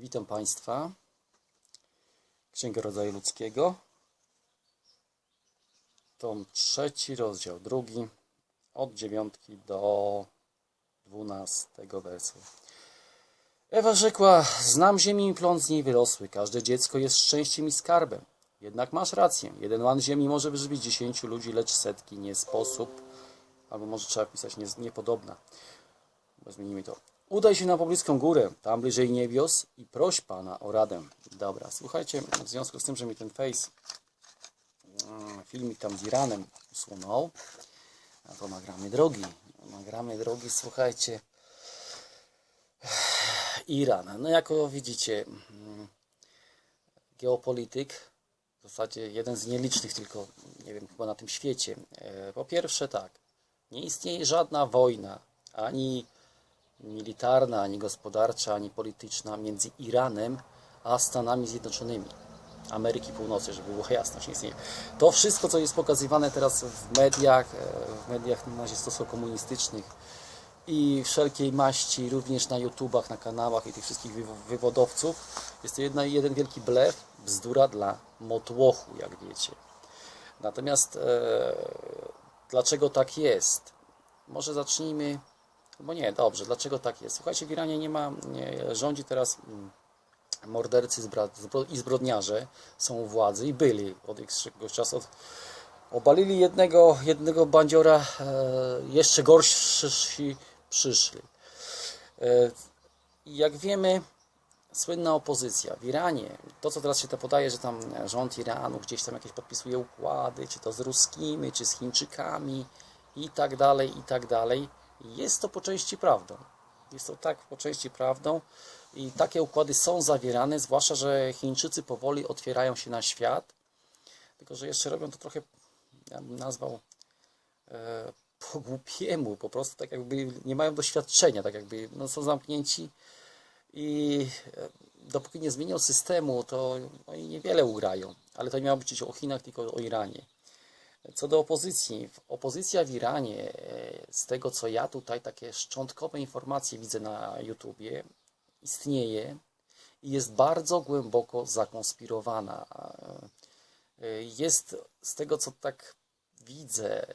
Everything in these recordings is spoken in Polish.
Witam Państwa. Księga Rodzaju Ludzkiego. Tom trzeci, rozdział drugi, od dziewiątki do dwunastego wersu. Ewa rzekła, znam ziemię i plon z niej wyrosły. Każde dziecko jest szczęściem i skarbem. Jednak masz rację. Jeden łan ziemi może wyżywić dziesięciu ludzi, lecz setki nie sposób. Albo może trzeba pisać nie, niepodobna. Zmienimy to. Udaj się na pobliską górę, tam bliżej niebios i proś Pana o radę. Dobra, słuchajcie, w związku z tym, że mi ten face mm, filmik tam z Iranem usunął, to nagramy drogi. Nagramy drogi, słuchajcie. Iran. No jako widzicie, mm, geopolityk, w zasadzie jeden z nielicznych tylko, nie wiem, chyba na tym świecie. E, Po pierwsze tak, nie istnieje żadna wojna, ani militarna, ani gospodarcza, ani polityczna między Iranem a Stanami Zjednoczonymi. Ameryki Północnej, żeby było jasność, nie istnieje. To wszystko, co jest pokazywane teraz w mediach, e, w mediach nazistowsko komunistycznych i wszelkiej maści, również na YouTubach, na kanałach i tych wszystkich wywo- wywodowców, jest to jedna, jeden wielki blef, bzdura dla motłochu, jak wiecie. Natomiast e, dlaczego tak jest? Może zacznijmy, bo nie, dobrze, dlaczego tak jest? Słuchajcie, w Iranie nie ma, nie, rządzi teraz mm, mordercy i zbrodniarze są u władzy i byli od jakiegoś czasu. Obalili jednego, jednego bandziora, e, jeszcze gorsi przyszli. E, jak wiemy, słynna opozycja w Iranie, to co teraz się to podaje, że tam rząd Iranu gdzieś tam jakieś podpisuje układy, czy to z ruskimi, czy z Chińczykami i tak dalej, i tak dalej, jest to po części prawdą. Jest to tak po części prawdą i takie układy są zawierane, zwłaszcza, że Chińczycy powoli otwierają się na świat, tylko że jeszcze robią to trochę, ja bym nazwał e, po głupiemu, po prostu tak jakby nie mają doświadczenia, tak jakby no, są zamknięci i e, dopóki nie zmienią systemu, to oni niewiele ugrają. Ale to nie miało być o Chinach, tylko o Iranie. Co do opozycji, opozycja w Iranie, e, z tego co ja tutaj takie szczątkowe informacje widzę na YouTubie, istnieje i jest bardzo głęboko zakonspirowana. E, Jest z tego co tak widzę,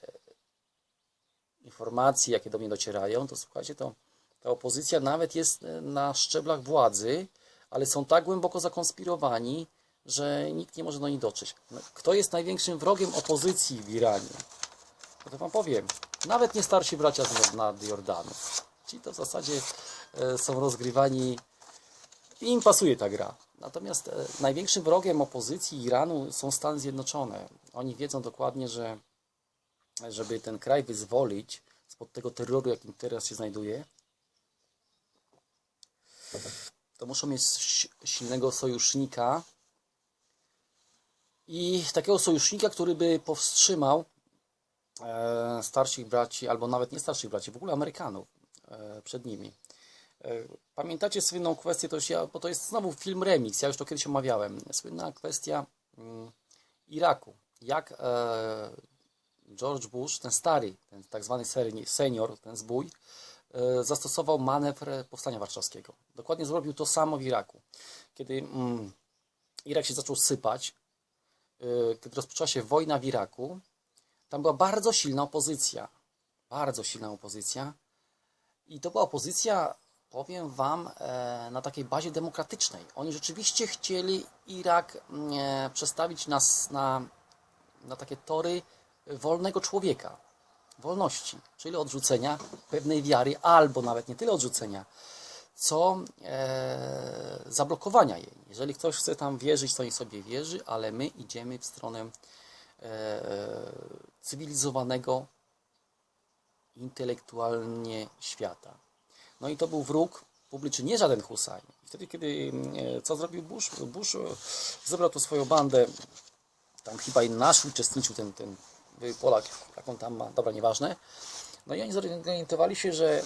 informacji, jakie do mnie docierają, to słuchajcie, to ta opozycja nawet jest e, na szczeblach władzy, ale są tak głęboko zakonspirowani, że nikt nie może do nich dotrzeć. No, Kto jest największym wrogiem opozycji w Iranie? No to wam powiem, nawet nie starsi bracia z nad Jordanu. Ci to w zasadzie e, są rozgrywani i im pasuje ta gra. Natomiast e, największym wrogiem opozycji Iranu są Stany Zjednoczone. Oni wiedzą dokładnie, że żeby ten kraj wyzwolić spod tego terroru, jakim teraz się znajduje, to muszą mieć si- silnego sojusznika i takiego sojusznika, który by powstrzymał e, starszych braci, albo nawet nie starszych braci, w ogóle Amerykanów e, przed nimi. E, Pamiętacie słynną kwestię, to ja, bo to jest znowu film remix, ja już to kiedyś omawiałem. Słynna kwestia mm, Iraku. Jak George Bush, ten stary, ten tak zwany seni- senior, ten zbój, zastosował manewr powstania warszawskiego. Dokładnie zrobił to samo w Iraku. Kiedy mm, Irak się zaczął sypać, kiedy rozpoczęła się wojna w Iraku, tam była bardzo silna opozycja. Bardzo silna opozycja. I to była opozycja, powiem Wam, e, na takiej bazie demokratycznej. Oni rzeczywiście chcieli Irak mm, e, przestawić nas na, na takie tory wolnego człowieka, wolności, czyli odrzucenia pewnej wiary, albo nawet nie tyle odrzucenia, co e, zablokowania jej. Jeżeli ktoś chce tam wierzyć, to niech sobie wierzy, ale my idziemy w stronę e, cywilizowanego, intelektualnie świata. No i to był wróg publiczny, nie żaden Hussein. I wtedy, kiedy, e, co zrobił Bush? Bush e, zebrał tu swoją bandę, tam chyba i nasz uczestniczył, ten, ten Polak, jak on tam ma, dobra, nieważne. No i oni zorientowali się, że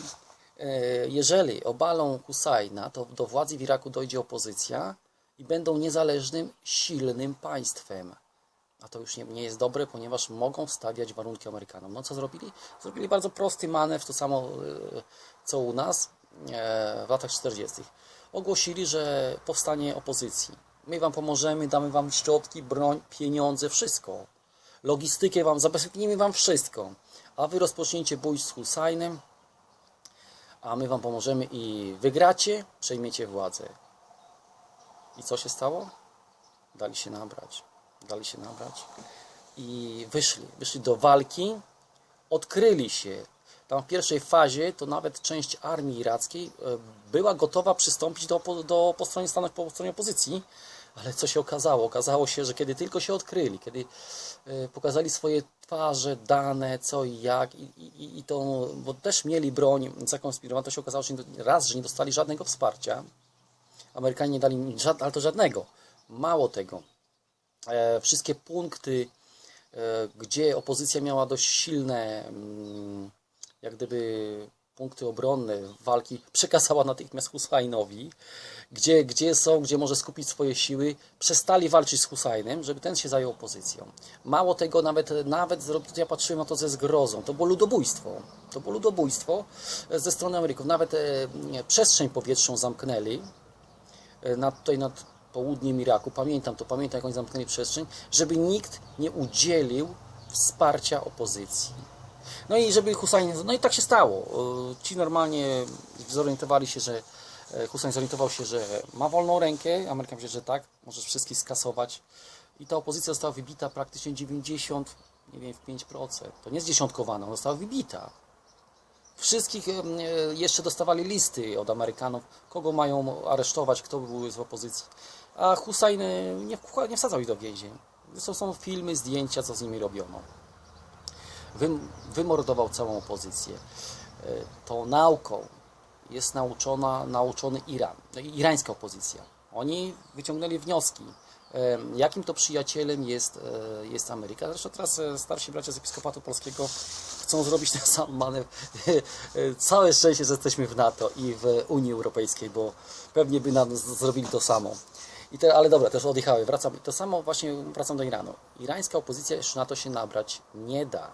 jeżeli obalą Husajna, to do władzy w Iraku dojdzie opozycja i będą niezależnym, silnym państwem. A to już nie, nie jest dobre, ponieważ mogą stawiać warunki Amerykanom. No co zrobili? Zrobili bardzo prosty manewr, to samo e, co u nas. e, w latach 40. Ogłosili, że powstanie opozycji. My wam pomożemy, damy wam środki, broń, pieniądze, wszystko. Logistykę wam, zabezpieczimy wam wszystko. A wy rozpoczniecie bój z Husajnem, a my wam pomożemy i wygracie, przejmiecie władzę. I co się stało? Dali się nabrać. Dali się nabrać. I wyszli. Wyszli do walki. Odkryli się. Tam w pierwszej fazie to nawet część armii irackiej e, była gotowa przystąpić do, do po stronie stanąć po stronie opozycji. Ale co się okazało? Okazało się, że kiedy tylko się odkryli, kiedy e, pokazali swoje twarze, dane, co i jak, i, i, i to, bo też mieli broń zakonspirowaną, to się okazało, że nie, raz, że nie dostali żadnego wsparcia. Amerykanie nie dali im żad, ale to żadnego. Mało tego. E, wszystkie punkty, e, gdzie opozycja miała dość silne, mm, jak gdyby punkty obronne walki, przekazała natychmiast Husajnowi. Gdzie, gdzie są, gdzie może skupić swoje siły, przestali walczyć z Husajnem, żeby ten się zajął opozycją. Mało tego, nawet, nawet ja patrzyłem na to ze zgrozą. To było ludobójstwo. To było ludobójstwo e, ze strony Ameryków. Nawet e, przestrzeń powietrzną zamknęli e, nad, tutaj nad południem Iraku, pamiętam to, pamiętam jak oni zamknęli przestrzeń, żeby nikt nie udzielił wsparcia opozycji. No i żeby Hussein, no i tak się stało. E, Ci normalnie zorientowali się, że e, Hussein zorientował się, że ma wolną rękę, Amerykan powiedział, że tak, możesz wszystkich skasować. I ta opozycja została wybita praktycznie 90, nie wiem, w 5%. To nie jest dziesiątkowana, ona została wybita. Wszystkich e, jeszcze dostawali listy od Amerykanów, kogo mają aresztować, kto był z opozycji. A Hussein e, nie, nie wsadzał ich do więzień. Są, są filmy, zdjęcia, co z nimi robiono. Wym, wymordował całą opozycję. E, Tą nauką jest nauczona, nauczony Iran, i irańska opozycja. Oni wyciągnęli wnioski, e, jakim to przyjacielem jest, e, jest Ameryka. Zresztą teraz e, starsi bracia z Episkopatu Polskiego chcą zrobić ten sam manewr. E, Całe szczęście, że jesteśmy w NATO i w Unii Europejskiej, bo pewnie by nam zrobili to samo. I te, ale dobra, też odjechały. Wracam. To samo właśnie wracam do Iranu. Irańska opozycja jeszcze na to się nabrać nie da.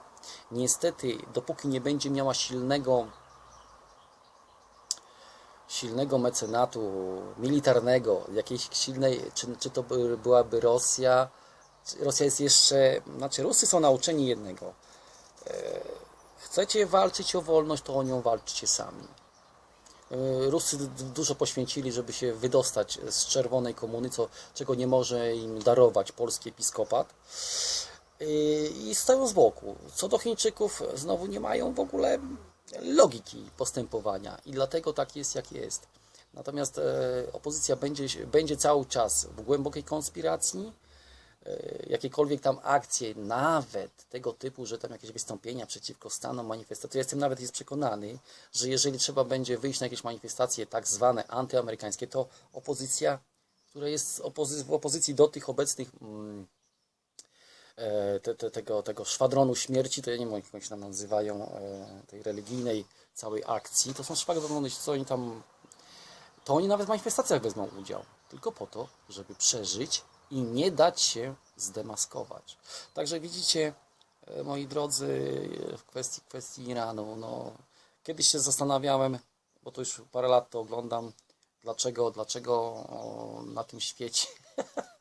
Niestety, dopóki nie będzie miała silnego silnego mecenatu militarnego, jakiejś silnej, czy, czy to by, byłaby Rosja, Rosja jest jeszcze, znaczy Rusy są nauczeni jednego. E, Chcecie walczyć o wolność, to o nią walczcie sami. E, Rusy dużo poświęcili, żeby się wydostać z czerwonej komuny, co, czego nie może im darować polski episkopat. I- stoją z boku. Co do Chińczyków, znowu nie mają w ogóle logiki postępowania i dlatego tak jest, jak jest. Natomiast e, opozycja będzie, będzie cały czas w głębokiej konspiracji, e, jakiekolwiek tam akcje, nawet tego typu, że tam jakieś wystąpienia przeciwko Stanom, manifestacje. Jestem nawet jest przekonany, że jeżeli trzeba będzie wyjść na jakieś manifestacje tak zwane antyamerykańskie, to opozycja, która jest w opozycji do tych obecnych mm, te, te, tego, tego szwadronu śmierci, to ja nie wiem jak oni się tam nazywają, e, tej religijnej całej akcji, to są szwadrony, co oni tam, to oni nawet w manifestacjach wezmą udział, tylko po to, żeby przeżyć i nie dać się zdemaskować. Także widzicie, e, moi drodzy, e, w kwestii, kwestii Iranu, no, kiedyś się zastanawiałem, bo to już parę lat to oglądam, dlaczego, dlaczego na tym świecie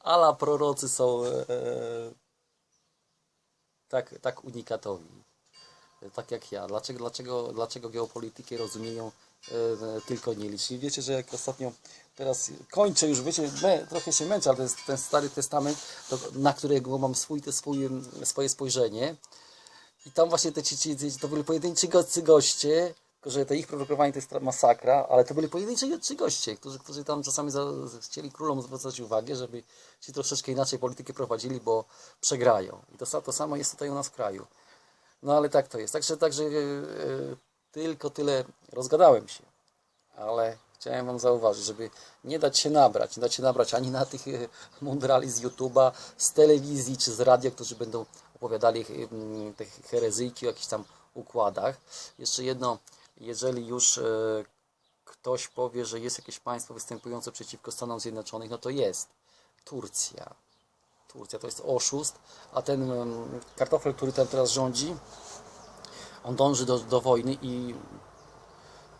ala prorocy są e, tak, tak unikatowi. E, Tak jak ja. Dlaczego, dlaczego, dlaczego geopolitykę rozumieją e, tylko nieliczni? Wiecie, że jak ostatnio teraz kończę już, wiecie, mę, trochę się męczę, ale jest ten Stary Testament, to, na którego mam swój, te swój, swoje spojrzenie. I tam właśnie te, ci, ci, to byli pojedynczy goście, tylko że to ich prorokowanie to jest masakra, ale to byli pojedynczy ci goście, którzy, którzy tam czasami za, chcieli królom zwracać uwagę, żeby ci troszeczkę inaczej politykę prowadzili, bo przegrają. I to, to samo jest tutaj u nas w kraju. No ale tak to jest. Także, także e, tylko tyle rozgadałem się, ale chciałem Wam zauważyć, żeby nie dać się nabrać, nie dać się nabrać ani na tych e, mądrali z YouTube'a, z telewizji czy z radia, którzy będą opowiadali te herezyjki o jakichś tam układach. Jeszcze jedno, jeżeli już e, ktoś powie, że jest jakieś państwo występujące przeciwko Stanom Zjednoczonych, no to jest Turcja. Turcja to jest oszust, a ten em, kartofel, który tam teraz rządzi, on dąży do, do wojny i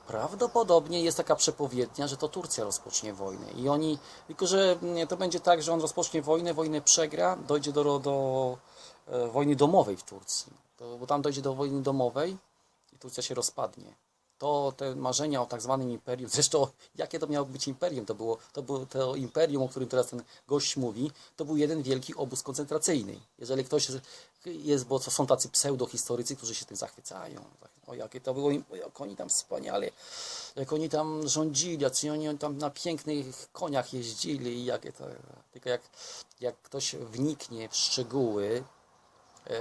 Prawdopodobnie jest taka przepowiednia, że to Turcja rozpocznie wojnę. I oni, tylko że mm, to będzie tak, że on rozpocznie wojnę, wojnę przegra, dojdzie do, do e, wojny domowej w Turcji. Bo tam dojdzie do wojny domowej i Turcja się rozpadnie. To te marzenia o tak zwanym imperium, zresztą jakie to miało być imperium? To było to, było to imperium, o którym teraz ten gość mówi, to był jeden wielki obóz koncentracyjny. Jeżeli ktoś jest, bo to są tacy pseudohistorycy, którzy się tym zachwycają. O jakie to było, jak oni tam wspaniale, jak oni tam rządzili, jak oni tam na pięknych koniach jeździli jakie to, tylko jak, jak ktoś wniknie w szczegóły,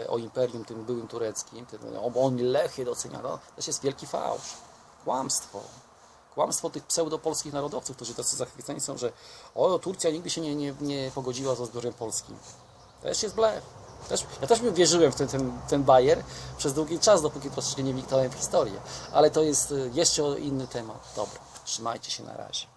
o imperium tym byłym tureckim, tym, o, bo oni Lechy doceniano, to jest wielki fałsz, kłamstwo. Kłamstwo tych pseudopolskich narodowców, którzy tacy zachwyceni są, że o, Turcja nigdy się nie, nie, nie pogodziła z rozbiorem Polski. Też jest blef. Też, ja też wierzyłem w ten, ten, ten bajer przez długi czas, dopóki troszeczkę nie wniknąłem w historię. Ale to jest y, jeszcze inny temat. Dobra, trzymajcie się na razie.